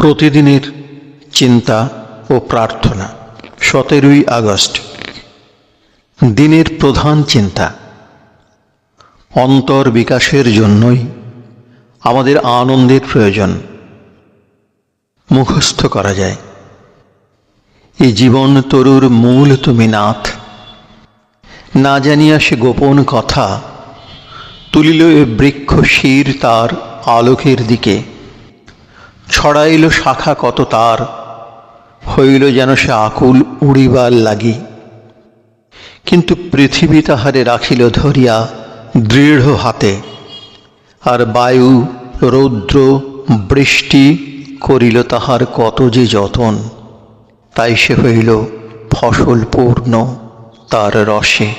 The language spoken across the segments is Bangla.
প্রতিদিনের চিন্তা ও প্রার্থনা, সতেরোই আগস্ট। দিনের প্রধান চিন্তা, অন্তর বিকাশের জন্যই আমাদের আনন্দের প্রয়োজন। মুখস্থ করা যায়। এই জীবন তরুর মূল তুমি নাথ। না জানিয়া সে গোপন কথা, তুলিল এ বৃক্ষ শির তার আলোকের দিকে। ছড়াইল শাখা কত তার, হইল যেন সে আকুল উড়িবার লাগি। কিন্তু পৃথিবী তাহারে রাখিল ধরিয়া দৃঢ় হাতে, আর বায়ু, রৌদ্র, বৃষ্টি করিল তাহার কত যে যতন, তাই সে হইল ফসল পূর্ণ তার রসে।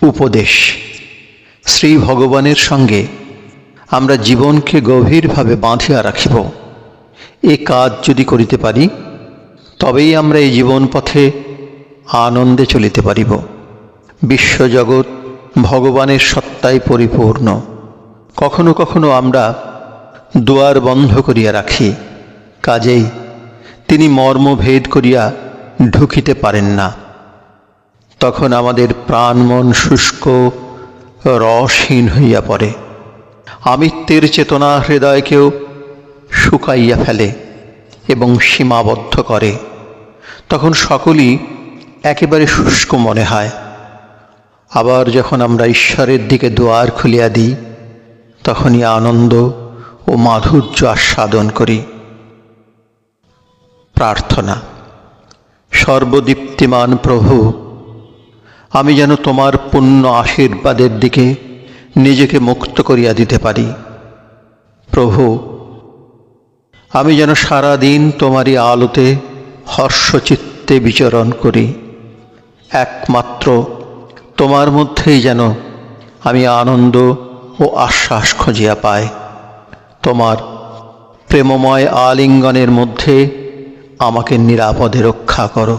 উপদেশ শ্রী ভগবানের সঙ্গে আমরা জীবনকে গভীরভাবে বাঁধিয়া রাখিব। এ কাজ যদি করিতে পারি, তবেই আমরা এই জীবন পথে আনন্দে চলিতে পারিব। বিশ্বজগৎ ভগবানের সত্তায় পরিপূর্ণ। কখনো কখনো আমরা দুয়ার বন্ধ করিয়া রাখি। কাজেই তিনি মর্মভেদ করিয়া ঢুকিতে পারেন না। তখন আমাদের প্রাণ মন শুষ্ক, রসহীন হইয়া পড়ে। আমিত্বের চেতনা হৃদয়কেও শুকাইয়া ফেলে এবং সীমাবদ্ধ করে। তখন সকলই একেবারে শুষ্ক মনে হয়। আবার যখন আমরা ঈশ্বরের দিকে দুয়ার খুলিয়া দিই, তখনই আনন্দ ও মাধুর্য আস্বাদন করি। প্রার্থনা, সর্বদীপ্তিমান প্রভু, আমি যেন তোমার পুণ্য আশীর্বাদের দিকে নিজেকে মুক্ত করিয়া দিতে পারি। প্রভু, আমি যেন সারা দিন তোমারই আলোতে হর্ষচিত্তে বিচরণ করি। একমাত্র তোমার মধ্যেই যেন আমি আনন্দ ও আশ্বাস খুঁজিয়া পাই। তোমার প্রেমময় আলিঙ্গনের মধ্যে আমাকে নিরাপদে রক্ষা করো।